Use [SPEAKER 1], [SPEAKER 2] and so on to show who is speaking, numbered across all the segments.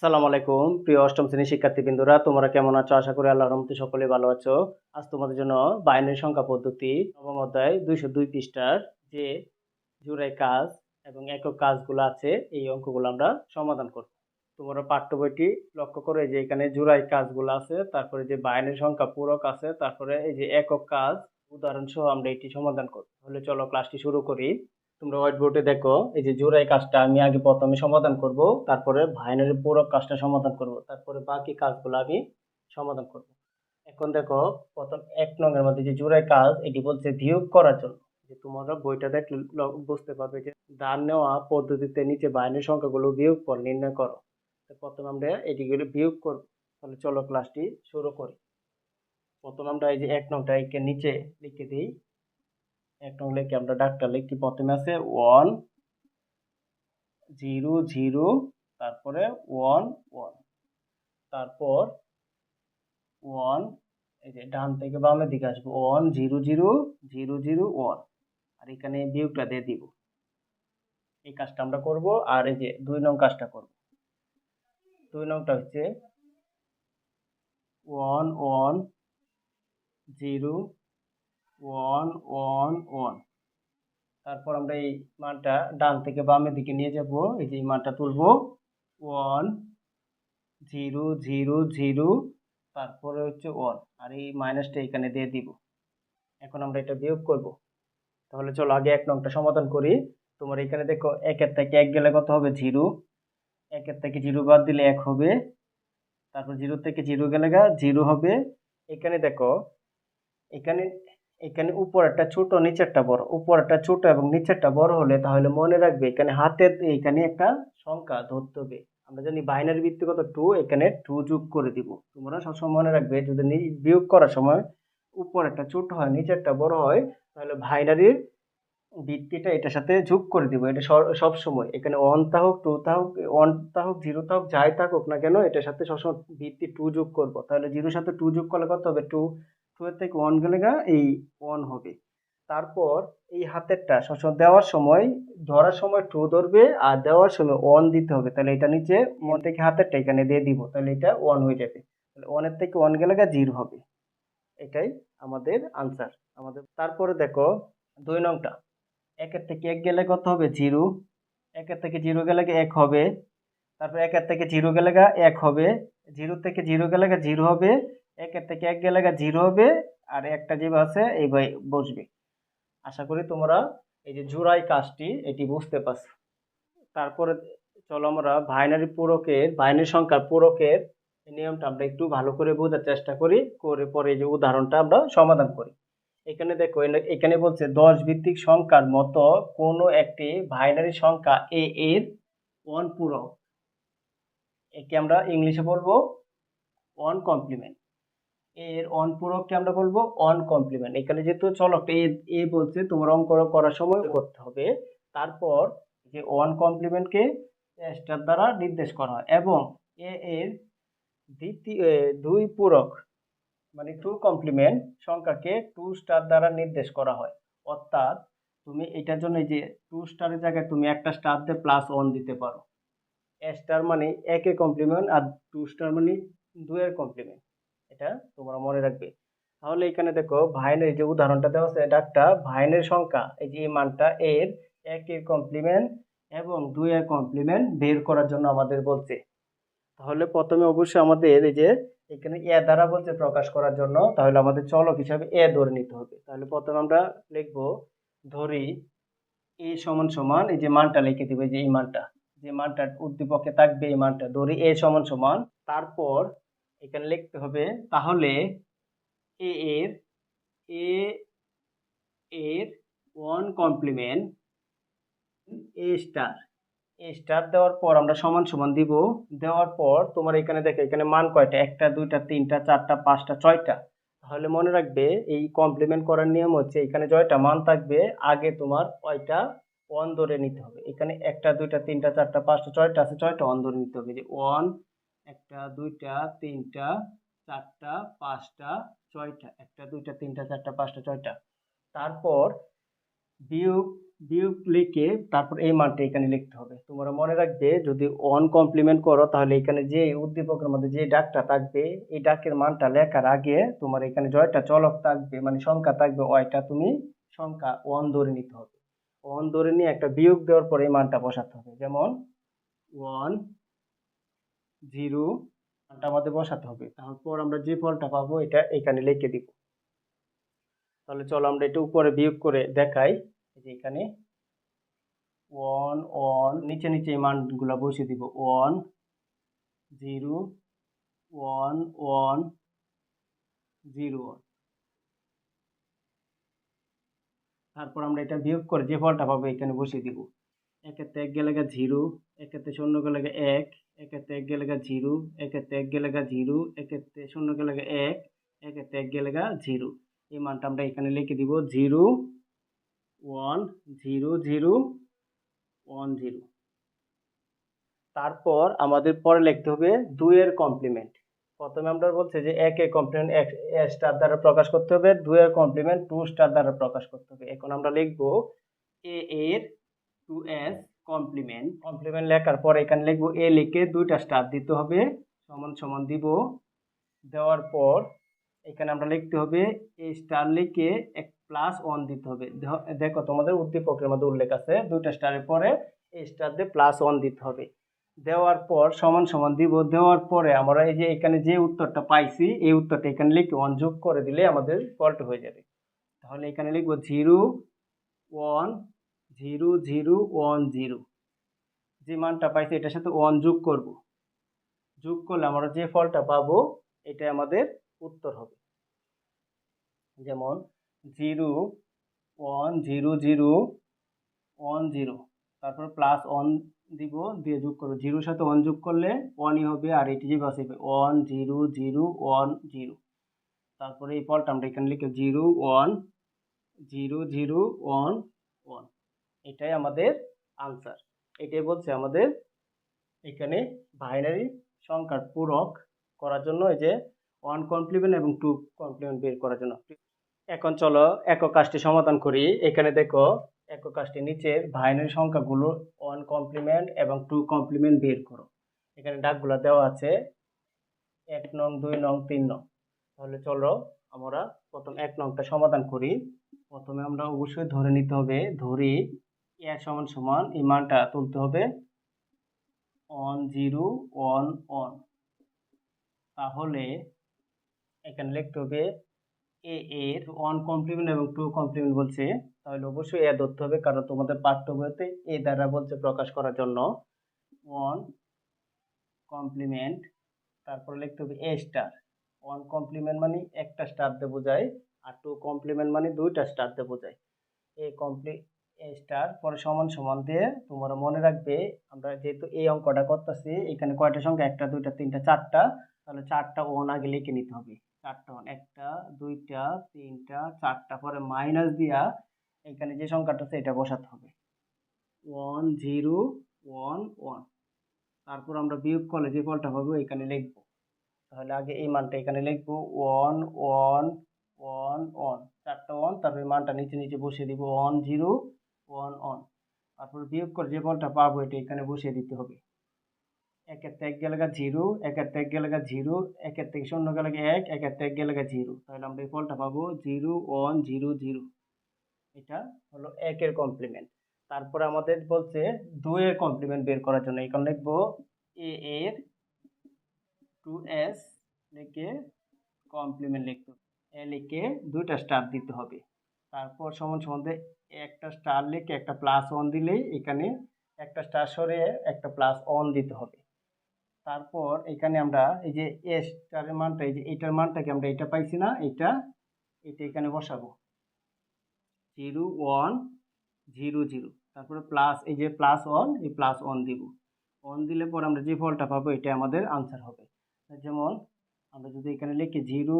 [SPEAKER 1] আসসালামু আলাইকুম, প্রিয় অষ্টম শ্রেণির শিক্ষার্থীবৃন্দরা, তোমরা কেমন আছো? আশা করি আল্লাহর রহমতে সকলে ভালো আছো। আজ তোমাদের জন্য বাইনারি সংখ্যা পদ্ধতি, নবম অধ্যায়, দুইশো দুই পৃষ্ঠার যে জুড়াই কাজ এবং একক কাজগুলো আছে, এই অঙ্কগুলো আমরা সমাধান করব। তোমরা পাঠ্য বইটি লক্ষ্য করে যে এখানে জুড়াই কাজগুলো আছে, তারপরে যে বাইনারি সংখ্যা পূরক আছে, তারপরে এই যে একক কাজ উদাহরণ সহ আমরা এটি সমাধান করব। তাহলে চলো ক্লাসটি শুরু করি। তোমরা হোয়াইট বোর্ডে দেখো, এই যে জোড়াই কাজটা আমি আগে প্রথমে সমাধান করব, তারপরে ভাইনারি পূরক কাজটা সমাধান করব, তারপরে বাকি কাজগুলো আমি সমাধান করব। এখন দেখো, প্রথম এক নংয়ের মধ্যে যে জোড়াই কাজ, এটি বলছে বিয়োগ করার জন্য। যে তোমরা বইটা দেখলে বুঝতে পারবে যে দান নেওয়া পদ্ধতিতে নিচে বাইনারি সংখ্যাগুলো বিয়োগ পর নির্ণয় করো। প্রথমে আমরা এটিগুলো বিয়োগ করব। তাহলে চলো ক্লাসটি শুরু করি। প্রথম আমরা এই যে এক নংটা একে নিচে লিখে দিই। এক নং লিখে আমরা ডাকটা লিখি প্রথমে আছে ওয়ান, জিরো জিরো, তারপরে ওয়ান ওয়ান। তারপর ওয়ান, এই যে ডান থেকে বামের দিকে আসব। One, zero zero zero zero, one. আর এখানে বিয়োগটা দিয়ে দিব। এই কাজটা আমরা করব। আর এই যে দুই নং কাজটা করব। দুই নংটা হচ্ছে one one, zero one one one. তারপর আমরা এই মানটা ডান থেকে বামের দিকে নিয়ে যাব। এই যে মানটা তুলব। One, zero zero zero. তারপরে হচ্ছে ওয়ান। আর এই মাইনাসটা এখানে দিয়ে দিব। এখন আমরা এটা বিয়োগ করব। তাহলে চলো আগে এক নংটা সমাধান করি। তোমার এখানে দেখো, একের থেকে এক গেলে কত হবে? জিরো। একের থেকে জিরো বাদ দিলে এক হবে। তারপর জিরো থেকে জিরো গেলে গা, জিরো হবে। এখানে দেখো, এখানে এখানে উপরেরটা ছোট, নিচেরটা বড়। উপরেরটা ছোট এবং নিচেরটা বড় হলে তাহলে মনে রাখবে এখানে হাতের, এখানে একটা সংখ্যা ধরতে হবে। আমরা জানি বাইনারি ভিত্তিগত টু এখানে টু যোগ করে দিব। তোমরা সবসময় মনে রাখবে, যদি বিয়োগ করার সময় উপরেরটা ছোট হয়, নিচেরটা বড় হয়, তাহলে বাইনারির ভিত্তিটা এটার সাথে যোগ করে দিব। এটা সব সময় এখানে ওয়ান তা হোক টু তা হোক ওয়ান তা হোক জিরো তা হোক, যাই থাকুক না কেন, এটার সাথে সবসময় ভিত্তি টু যোগ করব। তাহলে জিরোর সাথে টু যোগ করলে কত হবে? টু টু থেকে ওয়ান গেলে গা এই ওয়ান হবে। তারপর এই হাতেরটা সবসময় দেওয়ার সময়, ধরার সময় টু ধরবে আর দেওয়ার সময় ওয়ান দিতে হবে। তাহলে এটা নিচে ওয়ান থেকে হাতেরটা এখানে দিয়ে দিব। তাহলে এটা ওয়ান হয়ে যাবে। তাহলে ওয়ানের থেকে ওয়ান গেলে গা জিরো হবে। এটাই আমাদের আনসার আমাদের তারপরে দেখো, দুই নংটা। একের থেকে এক গেলে কত হবে? জিরো একের থেকে জিরো গেলে এক হবে। তারপর একের থেকে জিরো গেলে এক হবে। জিরো থেকে জিরো গেলে জিরো হবে। একের থেকে এক গেলে জিরো হবে আর একটা যেভাবে আছে এইভাবে বসবে। আশা করি তোমরা এই যে জোড়াই কাজটি, এটি বুঝতে পারছ। তারপরে চলো আমরা বাইনারি পূরকের বাইনারি সংখ্যার পূরকের এই নিয়মটা আমরা একটু ভালো করে বোঝার চেষ্টা করি, করে পরে যে উদাহরণটা আমরা সমাধান করি। এখানে দেখো এখানে বলছে দশ ভিত্তিক সংখ্যার মতো কোনো একটি বাইনারি সংখ্যা এ এর ওয়ান পূরক। একে আমরা ইংলিশে বলব ওয়ান কমপ্লিমেন্ট এর অন পূরককে আমরা বলব অন কমপ্লিমেন্ট এখানে যেহেতু চলকটা এ এ বলছে, তোমার অঙ্ক করার সময় করতে হবে। তারপর যে ওয়ান কমপ্লিমেন্টকে স্টার দ্বারা নির্দেশ করা হয় এবং এ এর দ্বিতীয় দুই পূরক মানে টু কমপ্লিমেন্ট সংখ্যাকে টু স্টার দ্বারা নির্দেশ করা হয়। অর্থাৎ তুমি এটার জন্য যে টু স্টারের জায়গায় তুমি একটা স্টার দিয়ে প্লাস ওয়ান দিতে পারো। স্টার মানে একের কমপ্লিমেন্ট আর টু স্টার মানে দুয়ের কমপ্লিমেন্ট এটা তোমরা মনে রাখবে। তাহলে এখানে দেখো ভাইনের যে উদাহরণটা দেওয়া আছে এটা একটা ভাইনের সংখ্যা, এই যে মানটা এর একের কমপ্লিমেন্ট এবং দুইয়ের কমপ্লিমেন্ট বের করার জন্য আমাদের বলছে। তাহলে প্রথমে অবশ্যই আমাদের এই যে এখানে এ দ্বারা বলছে প্রকাশ করার জন্য, তাহলে আমাদের চলক হিসাবে এ ধরে নিতে হবে। তাহলে প্রথমে আমরা লিখব, ধরি এ সমান সমান, এই যে মানটা লিখে দিবে যে এই মানটা। যে মানটা উদ্দীপকে থাকবে এই মানটা, ধরি এ সমান সমান, তারপর এখানে লিখতে হবে, তাহলে এ এর এ এর one complement A star A star দেওয়ার পর আমরা সমান সমান দিব। দেওয়ার পর তোমার এখানে দেখো, এখানে মান কয়টা? একটা, দুইটা, তিনটা, চারটা, পাঁচটা, ছয়টা। তাহলে মনে রাখবে এই কমপ্লিমেন্ট করার নিয়ম হচ্ছে এখানে জয়টা মান থাকবে, আগে তোমার কয়টা ওয়ান ধরে নিতে হবে। এখানে একটা, দুইটা, তিনটা, চারটা, পাঁচটা, ছয়টা আছে, ছয়টা ওয়ান ধরে নিতে হবে। যে ওয়ান একটা, দুইটা, তিনটা, চারটা, পাঁচটা, ছয়টা, একটা, দুইটা, তিনটা, চারটা, পাঁচটা, ছয়টা। তারপর বিয়োগ বিয়োগ লিখে তারপর এই মানটা এখানে লিখতে হবে। তোমরা মনে রাখবে, যদি ওয়ান কমপ্লিমেন্ট করো, তাহলে এখানে যে উদ্দীপকের মধ্যে যে ডাকটা থাকবে, এই ডাকের মানটা লেখার আগে তোমার এখানে জয়টা চলক থাকবে মানে সংখ্যা থাকবে, ওইটা তুমি সংখ্যা ওয়ান ধরে নিতে হবে। ওয়ান ধরে নিয়ে একটা বিয়োগ দেওয়ার পরে এই মানটা বসাতে হবে। যেমন ওয়ান জিরো মানটা আমাদের বসাতে হবে। তারপর আমরা যে ফলটা পাবো, এটা এখানে লিখে দিব। তাহলে চলো আমরা এটা উপরে বিয়োগ করে দেখাই। যে এখানে ওয়ান ওয়ান, নিচে নিচে এই মানগুলো বসিয়ে দিব। One, zero, one one, zero, one. তারপর আমরা এটা বিয়োগ করে যে ফলটা পাবো, এখানে বসিয়ে দিব। একেতে এক গেলে জিরো একেতে শূন্য গেলে এক একেতে এক গেলে গা জিরো একেতে এক গেলে গা জিরো একেতে শূন্য গেলে গা এক একেতে এক গেলে গা জিরো। এই মানটা আমরা এখানে লিখে দিব zero, one, zero zero, one, zero. তারপর আমাদের পরে লিখতে হবে দুইয়ের কমপ্লিমেন্ট প্রথমে আমরা বলছি যে এক এর কমপ্লিমেন্ট এক স্টার দ্বারা প্রকাশ করতে হবে, দুইয়ের কমপ্লিমেন্ট টু স্টার দ্বারা প্রকাশ করতে হবে। এখন আমরা লিখব এ এর টু এস কমপ্লিমেন্ট কমপ্লিমেন্ট লেখার পর এখানে লিখব এ লিখে দুইটা স্টার দিতে হবে। সমান সমান দিব। দেওয়ার পর এখানে আমরা লিখতে হবে এই স্টার লিখে এক প্লাস ওয়ান দিতে হবে। দেখ- তোমাদের উদ্দীপকের মধ্যে উল্লেখ আছে, দুইটা স্টারের পরে এই স্টার দিয়ে প্লাস ওয়ান দিতে হবে। দেওয়ার পর সমান সমান দিব। দেওয়ার পরে আমরা এই যে এখানে যে উত্তরটা পাইছি, এই উত্তরটা এখানে লিখে ওয়ান যোগ করে দিলে আমাদের ফল্ট হয়ে যাবে। তাহলে এখানে লিখব zero one zero zero one zero. যে মানটা পাইছি, এটার সাথে ওয়ান যোগ করব। যোগ করলে আমরা যে ফলটা পাবো এটা আমাদের উত্তর হবে। যেমন zero one zero zero one zero. তারপর প্লাস ওয়ান দিব, দিয়ে যোগ করব। জিরোর সাথে ওয়ান যোগ করলে ওয়ানই হবে, আর এটি যে বাসে one zero zero one zero. তারপরে এই ফলটা আমরা এখানে লিখে zero one zero zero one এটাই আমাদের আনসার এটাই বলছে আমাদের এখানে বাইনারি সংখ্যার পূরক করার জন্য এই যে ওয়ান কমপ্লিমেন্ট এবং টু কমপ্লিমেন্ট বের করার জন্য। এখন চলো একক কাজটি সমাধান করি। এখানে দেখো একক কাজটি নিচের বাইনারি সংখ্যাগুলো ওয়ান কমপ্লিমেন্ট এবং টু কমপ্লিমেন্ট বের করো। এখানে ডাকগুলো দেওয়া আছে এক নং, দুই নং, তিন নং। তাহলে চলো আমরা প্রথম এক নংটা সমাধান করি। প্রথমে আমরা অবশ্যই ধরে নিতে হবে, ধরি এ সমান সমান এই মানটা তুলতে হবে। ওয়ান জিরো ওয়ান ওয়ান তাহলে এখানে লিখতে হবে এ এর ওয়ান কমপ্লিমেন্ট এবং টু কমপ্লিমেন্ট বলছে। তাহলে অবশ্যই এ ধরতে হবে, কারণ তোমাদের পাঠ্য বইতে এ দ্বারা বলছে প্রকাশ করার জন্য। ওয়ান কমপ্লিমেন্ট তারপর লিখতে হবে এ স্টার ওয়ান কমপ্লিমেন্ট মানে একটা স্টার দিয়ে বোঝায়, আর টু কমপ্লিমেন্ট মানে দুইটা স্টার দিয়ে বোঝায়। এ কমপ্লি স্টার পরে সমান সমান দিয়ে তোমরা মনে রাখবে, আমরা যেহেতু এই অঙ্কটা করতেছি, এখানে কয়টা সংখ্যা? একটা, দুইটা, তিনটা, চারটা। তাহলে চারটা ওয়ান আগে লিখে নিতে হবে। চারটা ওয়ান একটা, দুইটা, তিনটা, চারটা, পরে মাইনাস দিয়া এখানে যে সংখ্যাটা আছে এটা বসাতে হবে। ওয়ান জিরো ওয়ান ওয়ান তারপর আমরা বিয়োগ করলে যে ফলটা পাবো এখানে লিখব। তাহলে আগে এই মানটা এখানে লিখব। ওয়ান ওয়ান ওয়ান ওয়ান চারটা ওয়ান তারপরে মানটা নিচে নিচে বসিয়ে দিব। ওয়ান জিরো ওয়ান ওয়ান তারপর বিয়োগ করে যে ফলটা পাবো, এটা এখানে বসিয়ে দিতে হবে। একের থেকে গেলে জিরো একের থেকে গেলে জিরো একের থেকে শূন্য গেলে এক, একের থেকে গেলে জিরো তাহলে আমরা এই ফলটা পাবো জিরো ওয়ান জিরো জিরো এটা হলো একের কমপ্লিমেন্ট তারপরে আমাদের বলছে দুইয়ের কমপ্লিমেন্ট বের করার জন্য। এখানে লিখব এ এর টু এস লিখে কমপ্লিমেন্ট লিখতে। এ লিখে দুইটা স্টার দিতে হবে। তারপর সমান সমান দিয়ে একটা স্টার লিখে একটা প্লাস ওয়ান দিলেই এখানে একটা স্টার সরে একটা প্লাস ওয়ান দিতে হবে। তারপর এখানে আমরা এই যে এ স্টারের মানটা, এই যে এইটার মানটাকে আমরা এটা পাইছি না, এটা এটা এখানে বসাবো। Zero one, zero zero. তারপরে প্লাস এই যে প্লাস ওয়ান এই প্লাস ওয়ান দিব। ওয়ান দিলে পর আমরা যে ফলটা পাবো এটা আমাদের আনসার হবে। যেমন আমরা যদি এখানে লিখি জিরো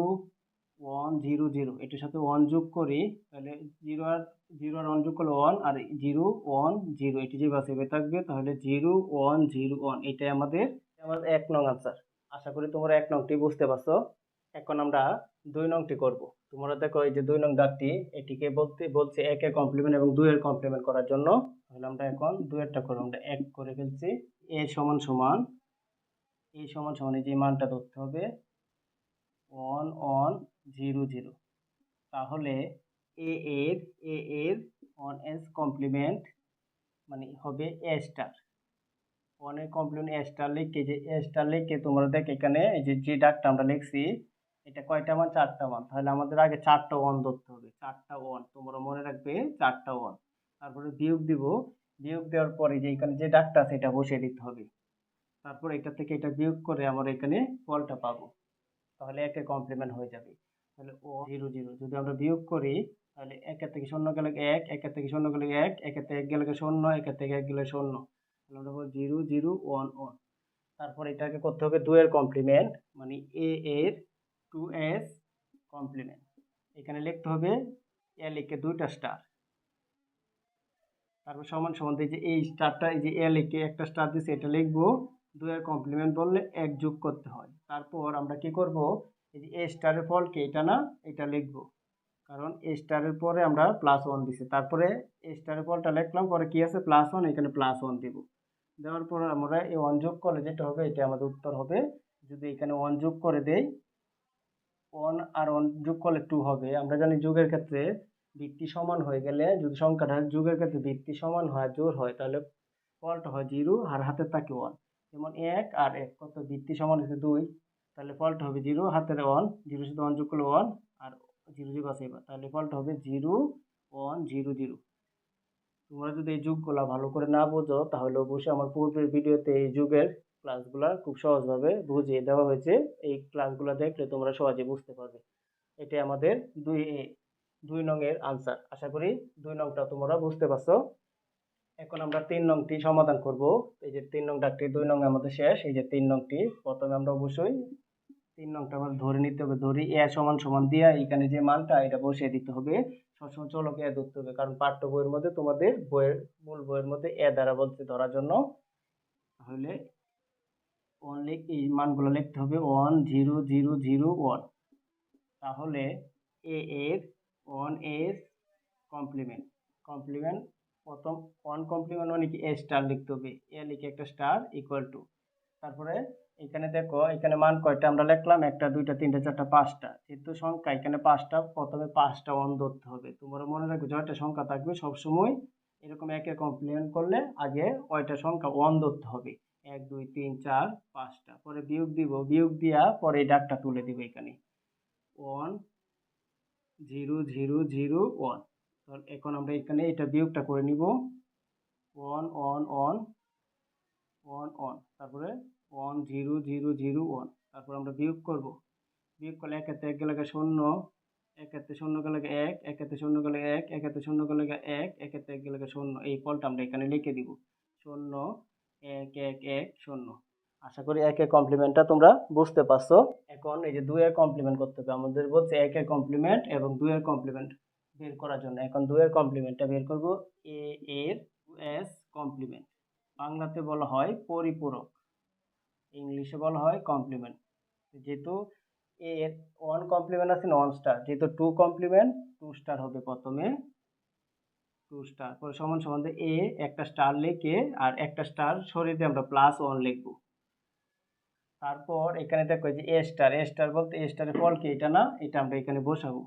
[SPEAKER 1] ওয়ান জিরো জিরো এটার সাথে ওয়ান যোগ করি, তাহলে জিরো আর জিরো আর ওয়ান যোগ করলে ওয়ান আর জিরো ওয়ান জিরো এটি যে বাসে থাকবে, তাহলে জিরো ওয়ান জিরো ওয়ান এটাই আমাদের আমাদের এক নং আনসার আশা করি তোমরা এক নংটি বুঝতে পারছ। এখন আমরা দুই নংটি করব। তোমরা দেখো এই যে দুই নং দাগটি এটিকে বলতে, বলছে একের কমপ্লিমেন্ট এবং দুই দুইয়ের কমপ্লিমেন্ট করার জন্য। তাহলে আমরা এখন দুইয়েরটা করব। আমরা এক করে ফেলছি। এ সমান সমান, এ সমান সমান, এই যে মানটা ধরতে হবে। Zero zero. তাহলে এ এর এ এর ওয়ান এস কমপ্লিমেন্ট মানে হবে এ স্টার ওয়ানের কমপ্লিমেন্ট এ স্টার লিখে যে এ স্টার লিখে তোমরা দেখ এখানে এই যে যে ডাকটা আমরা লিখছি, এটা কয়টা মান? চারটা মান। তাহলে আমাদের আগে চারটা ওয়ান ধরতে হবে। চারটা ওয়ান তোমরা মনে রাখবে চারটা ওয়ান তারপরে বিয়োগ দিব। বিয়োগ দেওয়ার পরে যে এখানে যে ডাকটা আছে এটা বসিয়ে দিতে হবে। তারপর এটা থেকে এটা বিয়োগ করে আমরা এখানে ফলটা পাবো। তাহলে একে কমপ্লিমেন্ট হয়ে যাবে। তাহলে ও জিরো জিরো। যদি আমরা বিয়োগ করি, তাহলে একের থেকে শূন্য গেলে এক, একের থেকে শূন্য গেলে এক, একের থেকে এক গেলে শূন্য, একের থেকে এক গেলে শূন্য। তাহলে আমরা বলব জিরো জিরো, ওয়ান ওয়ান। তারপর এটাকে করতে হবে দুয়ের কমপ্লিমেন্ট মানে এ এর টু এস কমপ্লিমেন্ট এখানে লিখতে হবে এ লিখে দুইটা স্টার তারপর সমান সমান যে এই স্টারটা এই যে এ লিখে একটা স্টার দিচ্ছে এটা লিখব। দুয়ের কমপ্লিমেন্ট বললে এক যোগ করতে হয়। তারপর আমরা কি করব? এই যে এ স্টারের ফলকে এটা না, এটা লিখব। কারণ এ স্টারের পরে আমরা প্লাস ওয়ান দিছি। তারপরে এ স্টারের ফলটা লিখলাম, পরে কি আছে? প্লাস ওয়ান এখানে প্লাস ওয়ান দিব। দেওয়ার পর আমরা এই ওয়ান যোগ করলে যেটা হবে, এটা আমাদের উত্তর হবে। যদি এখানে ওয়ান যোগ করে দেই ওয়ান আর ওয়ান যোগ করলে টু হবে। আমরা জানি যোগের ক্ষেত্রে ভিত্তি সমান হয়ে গেলে, যদি সংখ্যাটা যোগের ক্ষেত্রে ভিত্তি সমান হয়, জোর হয়, তাহলে ফলটা হয় জিরো আর হাতে থাকে ওয়ান যেমন এক আর এক, কত? ভিত্তি সমান হচ্ছে দুই। তাহলে ফল্ট হবে জিরো হাতের ওয়ান জিরো সাথে ওয়ান যোগ করলে ওয়ান আর জিরো যোগ আছে এবার। তাহলে ফল্ট হবে জিরো ওয়ান জিরো জিরো তোমরা যদি এই যুগগুলো ভালো করে না বোঝো, তাহলে অবশ্যই আমার পূর্বের ভিডিওতে এই যুগের ক্লাসগুলো খুব সহজভাবে বুঝিয়ে দেওয়া হয়েছে। এই ক্লাসগুলো দেখলে তোমরা সহজে বুঝতে পারবে। এটাই আমাদের দুই দুই নংয়ের আনসার আশা করি দুই নংটা তোমরা বুঝতে পারছ। এখন আমরা তিন নংটি সমাধান করব। এই যে তিন নং ডাকটি দুই নং আমাদের শেষ। এই যে তিন নংটি, প্রথমে আমরা অবশ্যই তিন নংটা আমাদের ধরে নিতে হবে, ধরি এ সমান সমান দিয়া এখানে যে মানটা এটা বসিয়ে দিতে হবে। সবসময় চলকে এ ধরতে হবে, কারণ পাঠ্য বইয়ের মধ্যে তোমাদের বইয়ের, মূল বইয়ের মধ্যে এ দ্বারা বলতে ধরার জন্য। তাহলে অনলি এই মানগুলো লিখতে হবে one zero zero zero one তাহলে এ এর ওয়ানের কমপ্লিমেন্ট কমপ্লিমেন্ট প্রথম ওয়ান কমপ্লিমেন্ট মানে কি? এ স্টার লিখতে হবে। এ লিখে একটা স্টার ইকুয়াল টু তারপরে এখানে দেখো, এখানে মান কয়টা? আমরা লিখলাম একটা, দুইটা, তিনটা, চারটা, পাঁচটা। যেহেতু সংখ্যা, এখানে পাঁচটা, প্রথমে পাঁচটা অন ধরতে হবে। তোমরা মনে রাখবে যয়টা সংখ্যা থাকবে সবসময় এরকম একে কমপ্লিমেন্ট করলে আগে ওইটা সংখ্যা ওয়ান ধরতে হবে। এক, দুই, তিন, চার, পাঁচটা। পরে বিয়োগ দিব, বিয়োগ দিয়া পরে এই ডাকটা তুলে দিব এখানে। One zero zero zero one এখন আমরা এখানে এটা বিয়োগটা করে নিব। One one one one one তারপরে one zero zero zero one. তারপর আমরা বিয়োগ করব। বিয়োগ করলে এক হাতে এক গেলে শূন্য, এক হাতে শূন্য গেলে এক এক হাতে শূন্য গেলে এক এক হাতে শূন্য গেলে এক এক হাতে এক গেলে শূন্য। এই ফলটা আমরা এখানে লিখে দিব। শূন্য, এক এক এক, শূন্য। আশা করি একের কমপ্লিমেন্টটা তোমরা বুঝতে পারছ। এখন এই যে দুইয়ের কমপ্লিমেন্ট করতে হবে। আমাদের বলছে একের কমপ্লিমেন্ট এবং দুইয়ের কমপ্লিমেন্ট বের করার জন্য। এখন দুইয়ের কমপ্লিমেন্টটা বের করব। এ এর এস কমপ্লিমেন্ট বাংলাতে বলা হয় পরিপূরক। ইংলিশে বলা হয় কমপ্লিমেন্ট যেহেতু এর ওয়ান কমপ্লিমেন্ট আছে ওয়ান স্টার যেহেতু টু কমপ্লিমেন্ট টু স্টার হবে প্রথমে। টু স্টার পরে সমান সমান এ, একটা স্টার লিখে আর একটা স্টার সরিয়ে আমরা প্লাস ওয়ান লিখব। তারপর এখানে দেখো যে এ স্টার এ স্টার বলতে এ স্টারের ফল কি? এটা না, এটা আমরা এখানে বসাবো।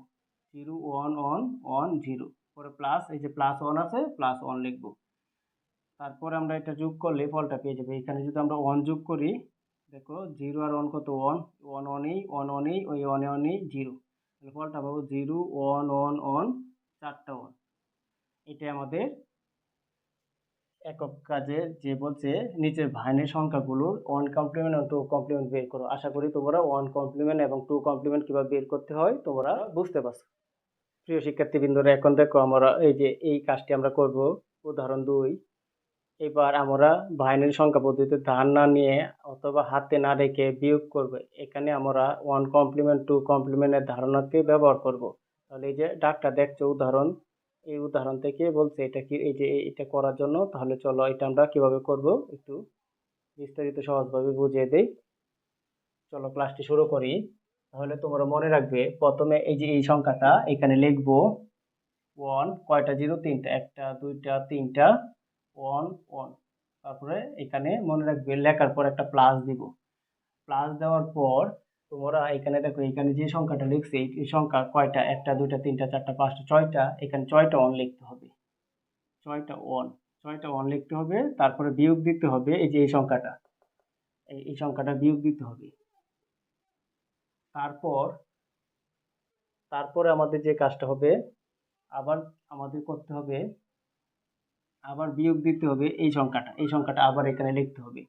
[SPEAKER 1] Zero one one one zero পরে প্লাস এই যে প্লাস ওয়ান আছে প্লাস ওয়ান লিখব। তারপরে আমরা এটা যোগ করলে ফলটা পেয়ে যাবে। এখানে যদি আমরা ওয়ান যোগ করি দেখো জিরো আর ওয়ান কত? ওয়ান ওয়ান ওয়ানই ওয়ান ওয়ানই ওই, ওয়ানে ওয়ানই জিরো। তাহলে ফলটা পাবো জিরো, ওয়ান ওয়ান ওয়ান, চারটা ওয়ান। এটা আমাদের একক কাজে যে বলছে নিচের ভাইনের সংখ্যাগুলোর ওয়ান কমপ্লিমেন্ট এবং টু কমপ্লিমেন্ট বের করো। আশা করি তোমরা ওয়ান কমপ্লিমেন্ট এবং টু কমপ্লিমেন্ট কীভাবে বের করতে হয় তোমরা বুঝতে পারছ। প্রিয় শিক্ষার্থীবৃন্দরা, এখন দেখো আমরা এই যে এই কাজটি আমরা করব। উদাহরণ দুই। এবার আমরা বাইনারি সংখ্যা পদ্ধতিতে ধার না নিয়ে অথবা হাতে না রেখে বিয়োগ করব। এখানে আমরা ওয়ান কমপ্লিমেন্ট টু কমপ্লিমেন্টের ধারণাকে ব্যবহার করব। তাহলে এই যে ডাকটা দেখছ উদাহরণ, এই উদাহরণ থেকে বলছে এটা কি, এই যে এটা করার জন্য, তাহলে চলো এটা আমরা কীভাবে করব? একটু বিস্তারিত সহজভাবে বুঝিয়ে দেই। চলো ক্লাসটি শুরু করি। তাহলে তোমরা মনে রাখবে, প্রথমে এই যে এই সংখ্যাটা এখানে লিখব। ওয়ান কয়টা? জিরো, তিনটা। একটা, দুইটা, তিনটা। ওয়ান ওয়ান তারপরে এখানে মনে রাখবে লেখার পর একটা প্লাস দিব। প্লাস দেওয়ার পর তোমরা এখানে দেখো, এখানে যে সংখ্যাটা লিখছে, এই সংখ্যা কয়টা? একটা, দুইটা, তিনটা, চারটা, পাঁচটা, ছয়টা, এখানে ছয়টা ওয়ান লিখতে হবে। ছয়টা ওয়ান ছয়টা ওয়ান লিখতে হবে, তারপরে বিয়োগ দিতে হবে এই যে এই সংখ্যাটা। এই সংখ্যাটা বিয়োগ দিতে হবে। তারপর, তারপরে আমাদের যে কাজটা হবে, আবার আমাদের করতে হবে আবার বিয়োগ দিতে হবে এই সংখ্যাটা। এই সংখ্যাটা আবার এখানে লিখতে হবে।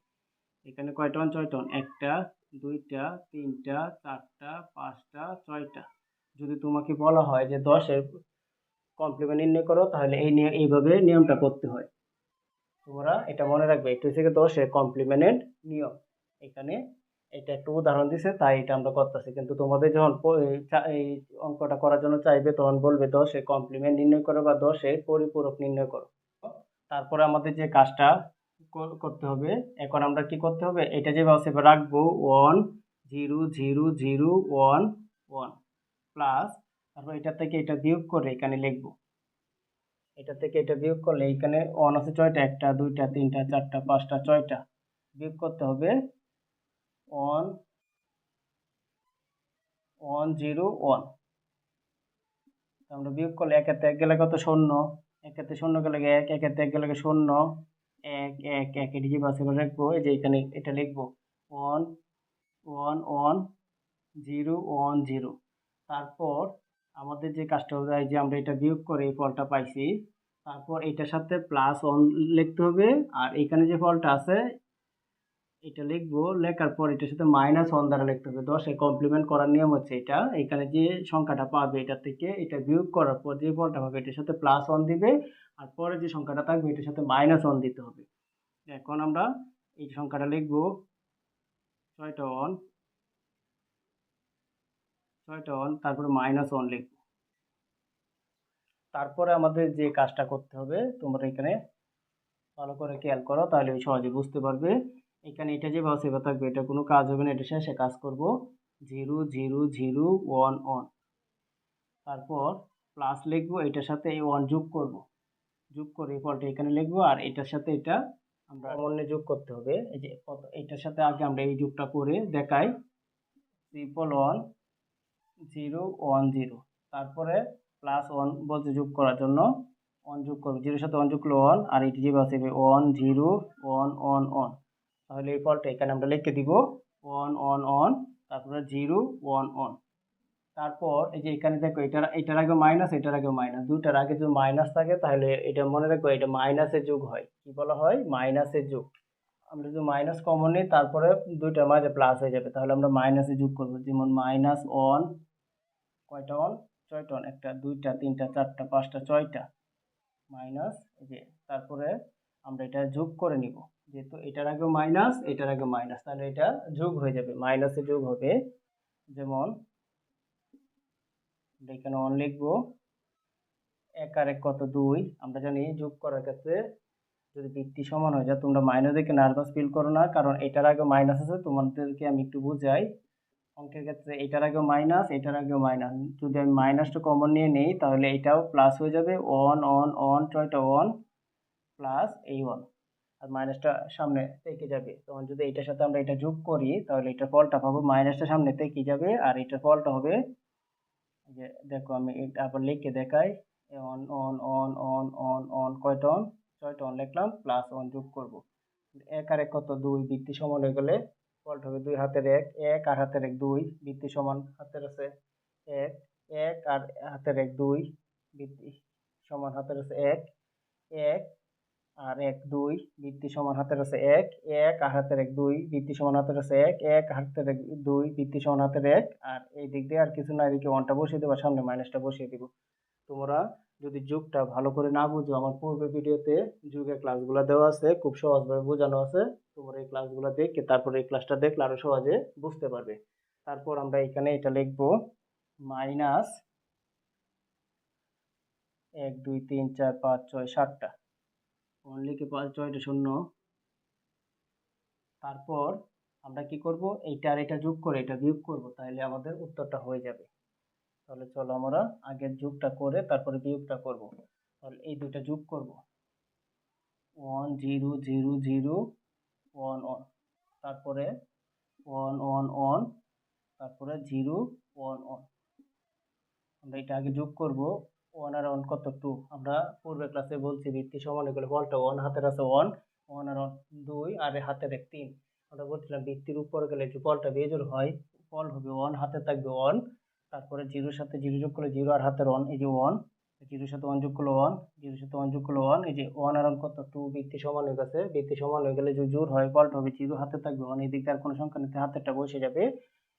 [SPEAKER 1] এখানে কয়টা? ওয়ান ছয়টা। ওয়ান একটা, দুইটা, তিনটা, চারটা, পাঁচটা, ছয়টা। যদি তোমাকে বলা হয় যে দশের কমপ্লিমেন্ট নির্ণয় করো, তাহলে এই এইভাবে নিয়মটা করতে হয়। তোমরা এটা মনে রাখবে একটু থেকে দশের কমপ্লিমেন্টের নিয়ম। এখানে এটা একটু উদাহরণ দিছে, তাই এটা আমরা করতেছি। কিন্তু তোমাদের যখন এই এই অঙ্কটা করার জন্য চাইবে, তখন বলবে দশের কমপ্লিমেন্ট নির্ণয় করো বা দশের পরিপূরক নির্ণয় করো। তারপরে আমাদের যে কাজটা করতে হবে, এখন আমরা কি করতে হবে? এটা যে সেভাবে রাখব one zero zero zero one one plus তারপর এটা থেকে এটা বিয়োগ করে এখানে লিখব। এটা থেকে এটা বিয়োগ করলে এখানে ওয়ান আছে ছয়টা, একটা, দুইটা, তিনটা, চারটা, পাঁচটা, ছয়টা। বিয়োগ করতে হবে ওয়ান ওয়ান জিরো ওয়ান আমরা বিয়োগ করলে একেতে এক গেলে কত? শূন্য। একেতে শূন্য গেলে এক, একেতে এক গেলে শূন্য, এক এক এক, এটি যে বাসে রাখব, এই যে এখানে এটা লিখব, one one one, zero one, zero. তারপর আমাদের যে কাজটা হবে যে আমরা এটা বিয়োগ করে এই ফলটা পাইছি, তারপর এটার সাথে প্লাস ওয়ান লিখতে হবে, আর এখানে যে ফলটা আছে এটা লিখব, লেখার পর এটার সাথে মাইনাস ওয়ান দ্বারা লিখতে হবে। দশে কমপ্লিমেন্ট করার নিয়ম হচ্ছে এটা। এখানে যে সংখ্যাটা পাবে এটা থেকে, এটা বিয়োগ করার পর যে ফলটা পাবে এটার সাথে প্লাস ওয়ান দিবে, আর পরে যে সংখ্যাটা থাকবে এটার সাথে মাইনাস ওয়ান দিতে হবে। এখন আমরা এই সংখ্যাটা লিখব। ছয়টা ওয়ান ছয়টা ওয়ান তারপরে মাইনাস ওয়ান লিখব। তারপরে আমাদের যে কাজটা করতে হবে, তোমরা এখানে ভালো করে খেয়াল করো, তাহলে সহজে বুঝতে পারবে। এখানে এটা যে বাস এবার থাকবে, এটা কোনো কাজ হবে না এটা শেষে কাজ করব। Zero zero zero, one one. তারপর প্লাস লিখব, এটার সাথে এই ওয়ান যোগ করব। যোগ করে এই ফলটা এখানে লিখব, আর এটার সাথে এটা আমরা অন্য যোগ করতে হবে। এই যে এটার সাথে আগে আমরা এই যোগটা করে দেখাই। Triple one zero one, zero. তারপরে প্লাস ওয়ান বলতে যোগ করার জন্য ওয়ান যোগ করব। জিরোর সাথে ওয়ান যোগ করলে ওয়ান আর এটি যে বাস one zero, one one one. তাহলে এই ফলটা এখানে আমরা লিখে দিব ওয়ান ওয়ান ওয়ান, তারপরে জিরো, ওয়ান ওয়ান। তারপর এই যে এখানে দেখো, এটার এটার আগে মাইনাস, এটার আগে মাইনাস। দুটার আগে যদি মাইনাস থাকে, তাহলে এটা মনে রাখব এটা মাইনাসের যুগ হয়। কি বলা হয়? মাইনাসের যুগ। আমরা যদি মাইনাস কমন নিই, তারপরে দুইটার মাঝে প্লাস হয়ে যাবে। তাহলে আমরা মাইনাসে যোগ করব। যেমন মাইনাস ওয়ান কয়টা ওয়ান ছয়টা ওয়ান একটা, দুইটা, তিনটা, চারটা, পাঁচটা, ছয়টা। মাইনাস এই যে, তারপরে আমরা এটা যোগ করে নিব। যেহেতু এটার আগে মাইনাস এটার আগে মাইনাস তাহলে এটা যোগ হয়ে যাবে। মাইনাসে যোগ হবে, যেমন এখানে অন লিখব, এক আর এক কত দুই? আমরা জানি যোগ করার ক্ষেত্রে যদি বৃত্তি সমান হয়ে যায়, তোমরা মাইনাস দেখে নার্ভাস ফিল করো না, কারণ এটার আগে মাইনাস আছে, তোমাদেরকে আমি একটু বুঝাই। অঙ্কের ক্ষেত্রে এটার আগেও মাইনাস এটার আগেও মাইনাস যদি আমি মাইনাসটা কমন নিয়ে নেই, তাহলে এটাও প্লাস হয়ে যাবে। ওয়ান ওয়ান ওয়ান ছয়টা ওয়ান প্লাস এই ওয়ান আর মাইনাসটা সামনে থেকে যাবে। তখন যদি এটার সাথে আমরা এটা যোগ করি, তাহলে এটার ফলটা পাবো, মাইনাসটা সামনে থেকে যাবে, আর এটার ফলটা হবে যে দেখো আমি এটা আবার লিখে দেখাই one one one one one one কয়টা অন ছয়টা অন লিখলাম প্লাস অন যোগ করব। এক আর এক কত? দুই বৃত্তি সমান হয়ে গেলে ফলটা হবে দুই হাতের এক এক আর হাতের এক দুই বৃত্তি সমান হাতের আছে এক এক আর হাতের এক দুই বৃত্তি সমান হাতের আছে এক এক আর এক, দুই, বৃত্তি সমান হাতের আছে এক এক, আর হাতের এক, দুই, বৃত্তি সমান হাতের আছে এক এক হাতের এক, দুই, বৃত্তি সমান হাতের এক। আর এই দিক দিয়ে আর কিছু না, এদিকে ওয়ানটা বসিয়ে দেবো সামনে মাইনাসটা বসিয়ে দিব। তোমরা যদি যুগটা ভালো করে না বুঝো, আমার পূর্বের ভিডিওতে যুগের ক্লাসগুলো দেওয়া আছে, খুব সহজভাবে বোঝানো আছে। তোমরা এই ক্লাসগুলো দেখে তারপরে এই ক্লাসটা দেখলে আরও সহজে বুঝতে পারবে। তারপর আমরা এখানে এটা লিখব মাইনাস এক, দুই, তিন, চার, পাঁচ, ছয়, সাতটা। অনলি কি পাঁচ ছয়টা শূন্য। তারপর আমরা কি করব? এইটা আর এটা যোগ করে, এটা বিয়োগ করব তাহলে আমাদের উত্তরটা হয়ে যাবে। তাহলে চলো আমরা আগের যোগটা করে তারপরে বিয়োগটা করব। তাহলে এই দুইটা যোগ করব। One zero zero zero one one তারপরে ওয়ান ওয়ান ওয়ান তারপরে জিরো ওয়ান ওয়ান আমরা এটা আগে যোগ করব। ওয়ান আর ওয়ান কত টু আমরা পূর্বে ক্লাসে বলছি ভিত্তি সমান এগুলো বলটা ওয়ান হাতের আছে ওয়ান ওয়ান আর ওয়ান দুই, আর হাতের এক তিন। আমরা বলছিলাম ভিত্তির উপর গেলে যে বলটা বেজোর হয়, বল হবে ওয়ান হাতে থাকবে ওয়ান তারপরে জিরোর সাথে জিরো যোগ করলে জিরো আর হাতের ওয়ান এই যে ওয়ান জিরোর সাথে ওয়ান যোগ করলে ওয়ান জিরোর সাথে ওয়ান যোগ করলে ওয়ান এই যে ওয়ান আর ওয়ান কত টু ভিত্তি সমান হয়ে গেছে, ভিত্তি সমান হয়ে গেলে যে জোর হয়, বলটা হবে জিরো হাতে থাকবে ওয়ান এই আর কোনো সংখ্যা নিতে হাতেরটা বসে যাবে।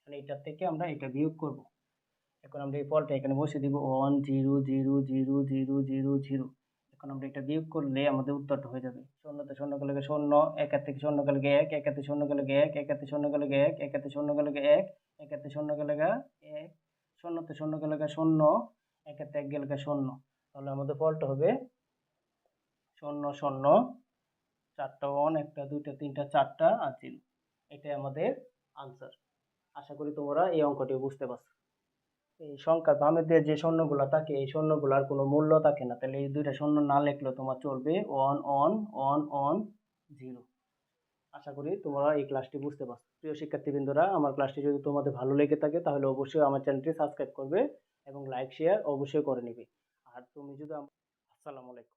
[SPEAKER 1] তাহলে এটার থেকে আমরা এটা বিয়োগ করব। এখন আমরা এই ফলটা এখানে বসে দিব one zero zero zero zero zero zero. এখন আমরা এটা বিয়োগ করলে আমাদের উত্তরটা হয়ে যাবে। শূন্যতে শূন্য গিয়ে শূন্য একের থেকে শূন্য গেলে গিয়ে এক একাতে শূন্য গেলে গিয়ে এক একাতে শূন্য গেলে গিয়ে এক একাতে শূন্য গেলে গিয়ে এক একাতে শূন্য এক, শূন্যতে শূন্য গা শূন্য একাতে এক গেলে শূন্য। তাহলে আমাদের ফলটা হবে শূন্য শূন্য, চারটা ওয়ান একটা, দুইটা, তিনটা, চারটা আর জিরো। এটাই আমাদের আনসার আশা করি তোমরা এই অঙ্কটি বুঝতে পারছ। এই সংখ্যা দামের দিয়ে যে স্বর্ণগুলো থাকে, এই স্বর্ণগুলোর কোনো মূল্য থাকে না। তাহলে এই দুইটা স্বর্ণ না লিখলেও তোমার চলবে one one one one zero আশা করি তোমরা এই ক্লাসটি বুঝতে পারছ। প্রিয় শিক্ষার্থীবৃন্দরা, আমার ক্লাসটি যদি তোমাদের ভালো লেগে থাকে, তাহলে অবশ্যই আমার চ্যানেলটি সাবস্ক্রাইব করবে এবং লাইক শেয়ার অবশ্যই করে নেবে। আর তুমি যদি আসসালামু আলাইকুম।